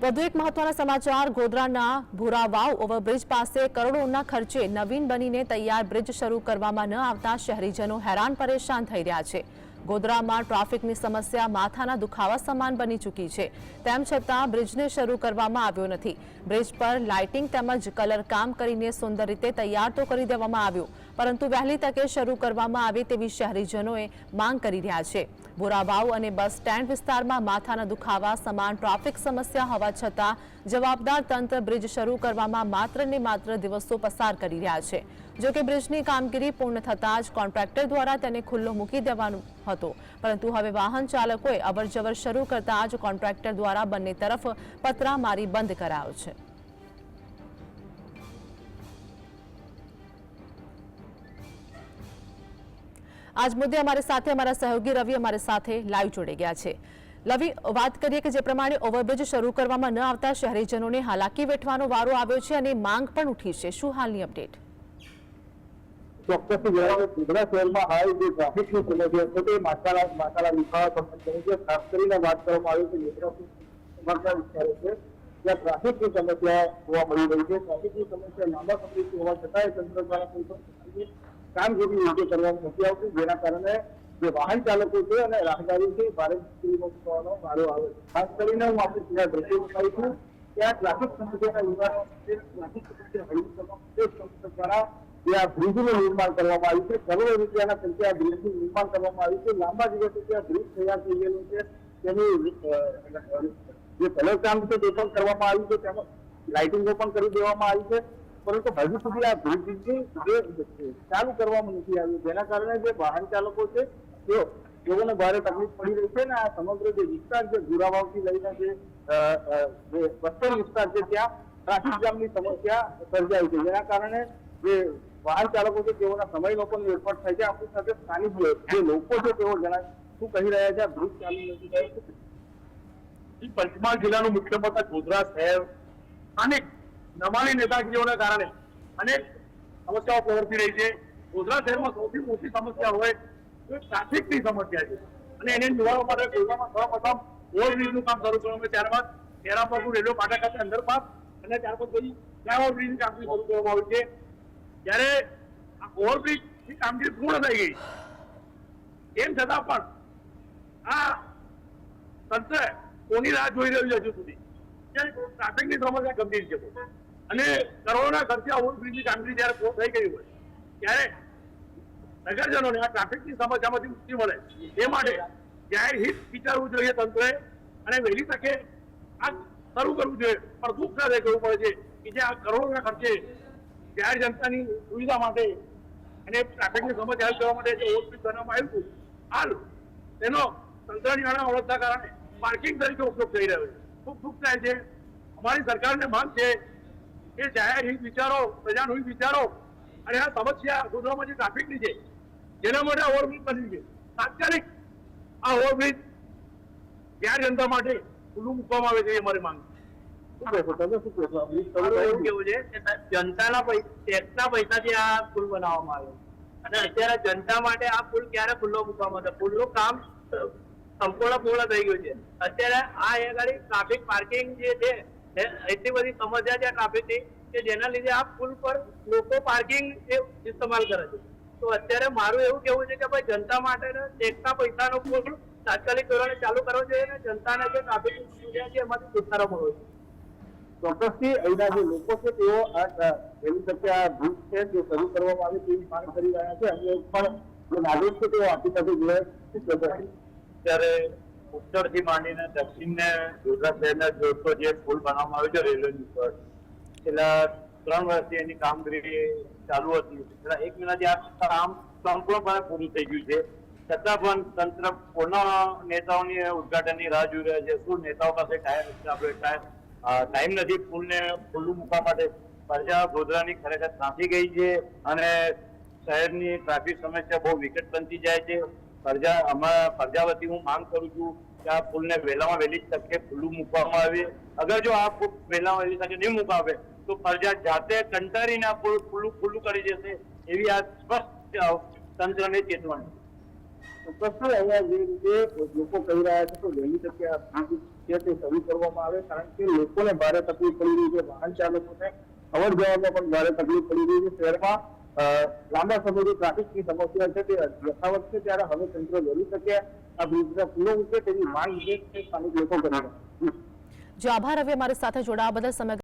વધુ એક મહત્વના સમાચાર, ગોધરાના ભૂરાવાવ ઓવરબ્રિજ પાસે કરોડોના ખર્ચે નવીન બનીને તૈયાર બ્રિજ શરૂ કરવામાં ન આવતા શહેરીજનો હેરાન પરેશાન થઈ રહ્યા છે. ગોધરામાં ટ્રાફિકની સમસ્યા માથાના દુખાવા સમાન બની ચૂકી છે. તેમ છતાં બ્રિજને શરૂ કરવામાં આવ્યો નથી. બ્રિજ પર લાઇટિંગ તેમજ કલર કામ કરીને સુંદર રીતે તૈયાર તો કરી દેવામાં આવ્યું, પરંતુ વહેલી તકે શરૂ કરવામાં આવે તેવી શહેરીજનોએ માંગ કરી રહ્યા છે. બોરાભાવ અને બસ સ્ટેન્ડ વિસ્તારમાં માથાના દુખાવા, સમાન ટ્રાફિક સમસ્યા હોવા છતાં જવાબદાર તંત્ર બ્રિજ શરૂ કરવામાં માત્ર ને માત્ર દિવસો પસાર કરી રહ્યા છે. જો કે બ્રિજની કામગીરી પૂર્ણ થતાં જ કોન્ટ્રાક્ટર દ્વારા તેને ખુલ્લો મૂકી દેવાનો હતો. પરંતુ હવે વાહન ચાલકોએ અવરજવર શરૂ કરતાં જ કોન્ટ્રાક્ટર દ્વારા બંને તરફ પતરા મારી બંધ કરાયો છે. આજ મુદ્દે અમારી સાથે અમારા સહયોગી રવિ અમારી સાથે લાઈવ જોડી ગયા છે. રવિ, વાત કરીએ કે જે પ્રમાણે ઓવરબ્રિજ શરૂ કરવામાં ન આવતા શહેરીજનોને હાલાકી વેઠવાનો વારો આવ્યો છે અને માંગ પણ ઉઠી છે. શું હાલની અપડેટ ચોક્કસ જણાવે શહેરમાં હાલ જે ટ્રાફિકની સમસ્યા છે, તે માતાલા માતાલા છે ખાસ કરીને વાત કરવામાં આવી છે જ્યાં ટ્રાફિકની સમસ્યા જોવા મળી રહી છે. ટ્રાફિકની સમસ્યા લાંબા સમયથી હોવા છતાંય તંત્ર દ્વારા કોઈ પણ કામગીરી યોગ્ય કરવામાં નથી આવતી, જેના કારણે જે વાહન ચાલકો છે અને રાહદારી છે, ભારે મુશ્કેલીનો વારો આવે છે. ખાસ કરીને હું આપણે ત્યાં દ્રશ્યો બતાવું છું ત્યાં ટ્રાફિક સમસ્યાના નિવારણ માટે ટ્રાફિક સમસ્યા હળવી કરવા દ્વારા આ બ્રિજનું નિર્માણ કરવામાં આવ્યું છે, કરોડો રૂપિયાના ખર્ચે આ બ્રિજનું નિર્માણ કરવામાં આવ્યું છે. લાંબા દિવસથી ત્યાં બ્રિજ તૈયાર થઈ ગયેલું છે. તેનું જે કલર કામ છે તે પણ કરવામાં આવ્યું છે. તેમાં લાઇટિંગો પણ કરી દેવામાં આવી છે. પરંતુ હજુ સુધી આ બ્રિજની જે ચાલુ કરવામાં નથી આવ્યું, જેના કારણે જે વાહન ચાલકો છે, તેઓ તેઓને ભારે તકલીફ પડી રહી છે અને આ સમગ્ર જે વિસ્તાર છે ગુરાવાવથી લઈને જે વસ્તર વિસ્તાર છે, ત્યાં ટ્રાફિક જામની સમસ્યા સર્જાઈ છે. જેના કારણે જે વાહન ચાલકો છે, તેઓના સમયનો પણ વેડફાટ થાય છે. આપણી સાથે સ્થાનિક જે લોકો છે, તેઓ જણાય શું કહી રહ્યા છે? આ બ્રિજ ચાલુ નથી પંચમહાલ જિલ્લાનું મુખ્ય મથક ગોધરા શહેર અનેક નમાણી નેતાગીરીઓના કારણે અનેક સમસ્યાઓ પ્રવર્તી રહી છે. ગોધરા શહેરમાં સૌથી મોટી સમસ્યા હોય તો ટ્રાફિકની સમસ્યા છે. અને એને નિવારવા માટે ગોધરામાં સૌપ્રથમ ઓવરબ્રિજનું કામ શરૂ કરવામાં. ત્યારબાદ તેરાપુર રેલવે પાટા ખાતે અંડરપાસ અને ત્યારબાદ પછી ફ્લાયઓવરબ્રિજ કામગીરી શરૂ કરવામાં આવી છે. ત્યારે આ ઓવરબ્રિજની કામગીરી પૂર્ણ થઈ ગઈ. તેમ છતાં પણ આ તંત્ર કોની રાહ જોઈ રહ્યું છે હજુ સુધી? ટ્રાફિકની સમસ્યા ગંભીર છે. અને કરોડોના ખર્ચે ઓવરબ્રિજની કામગીરી જયારે થઈ ગઈ હોય, ત્યારે નગરજનોને આ ટ્રાફિકની સમસ્યામાંથી મુક્તિ મળે. એ માટે જાહેર હિત વિચારવું જોઈએ તંત્રએ અને વહેલી તકે આ શરૂ કરવું જોઈએ. પણ દુઃખ સાથે કહેવું પડે છે કે જે આ કરોડોના ખર્ચે જાહેર જનતાની સુવિધા માટે અને ટ્રાફિકની સમસ્યા હલ કરવા માટે જે ઓવરબ્રિજ બનાવવામાં આવ્યું હતું, હાલ તેનો તંત્રની અણવળતના કારણે પાર્કિંગ તરીકે ઉપયોગ થઈ રહ્યો છે. ખૂબ દુઃખ થાય છે. અમારી સરકારને માંગ છે કે જાહેર હિત વિચારો પ્રજાનું હિત વિચારો અને આ સમસ્યા ગોધરામાં જે ટ્રાફિકની છે. જેના માટે ઓવરબ્રિજ બની છે. તાત્કાલિક આ ઓવરબ્રિજ જાહેર જનતા માટે ખુલ્લું મૂકવામાં આવે છે એ મારી માંગ આ જનતાના ટેક્સના પૈસાથી આ પુલ બનાવવામાં આવ્યો. અને અત્યારે જનતા માટે આ પુલ ક્યારે ખુલ્લો મૂકવામાં આવશે? પુલનું કામ સંપૂર્ણ પૂર્ણ થઈ ગયું છે. અત્યારે આ એ ગાડી ટ્રાફિક પાર્કિંગ જે છે એ એટલી બધી સમસ્યા છે ટ્રાફિકની કે જેના લીધે આ પુલ પર લોકો પાર્કિંગ ઇસ્તેમાલ કરે છે. તો અત્યારે મારું એવું કેવું છે કે ભાઈ જનતા માટે ટેક્સના પૈસાનો પુલ તાત્કાલિક ધોરણે ચાલુ કરવો જોઈએ અને જનતાને જે ટ્રાફિકની સમસ્યા છે એમાંથી છુટકારો મળવો જોઈએ. ચોક્કસથી અહીંના જે લોકો છે તેઓ વહેલી તકે આ બ્રિજ છે જે શરૂ કરવામાં આવે તેવી માંગ કરી રહ્યા છે. અને પણ જે નાગરિક છે તેઓ આપણી સાથે જોડાય. ત્યારે ઉત્તરથી માંડીને દક્ષિણને ગુજરાત શહેરને જોડતો જે પુલ બનાવવામાં આવ્યો છે રેલવેની ઉપર છેલ્લા ત્રણ વર્ષથી એની કામગીરી ચાલુ હતી. છેલ્લા એક મહિનાથી આ કામ સંપૂર્ણપણે પૂરું થઈ ગયું છે. છતાં પણ તંત્ર પૂર્ણ નેતાઓની ઉદઘાટનની રાહ જોઈ રહ્યા છે? શું નેતાઓ પાસે ટાઈમ આપણે ટાઈમ ટાઈમ નથી પુલને ખુલ્લું મૂકવા માટે. પ્રજા ગોધરાની ખરેખર ત્રાસી ગઈ છે અને શહેરની ટ્રાફિક સમસ્યા બહુ વિકટ બનતી જાય છે. પ્રજા અમારા ફરજાવતી વતી હું માંગ કરું છું કે આ પુલને વહેલામાં વહેલી તકે ખુલ્લું મૂકવામાં આવે. અગર જો આ પુલ વહેલામાં વહેલી તકે નહીં મૂકાવે, તો ફરજા જાતે કંટાળીને આ પુલ ખુલ્લું ખુલ્લું કરી દેશે એવી આ સ્પષ્ટ તંત્રને ચેતવણી. ચોક્કસથી અહીંયા જે રીતે લોકો કહી રહ્યા છે તો વહેલી તકે આ છે તે શરૂ કરવામાં આવે, કારણ કે લોકોને ભારે તકલીફ પડી રહી છે, વાહન ચાલકોને અવર જવરમાં પણ ભારે તકલીફ પડી રહી છે શહેરમાં. લાંબા સમયથી ટ્રાફિકની સમસ્યા છે તે યથાવત છે ત્યારે હવે તંત્ર વહેલી શકે, આ બ્રિજના ખુલ્લો ઉઠે તેની માંગ છે સ્થાનિક લોકો કરી જો, આભાર હવે અમારી સાથે જોડાવા બદલ સમગ્ર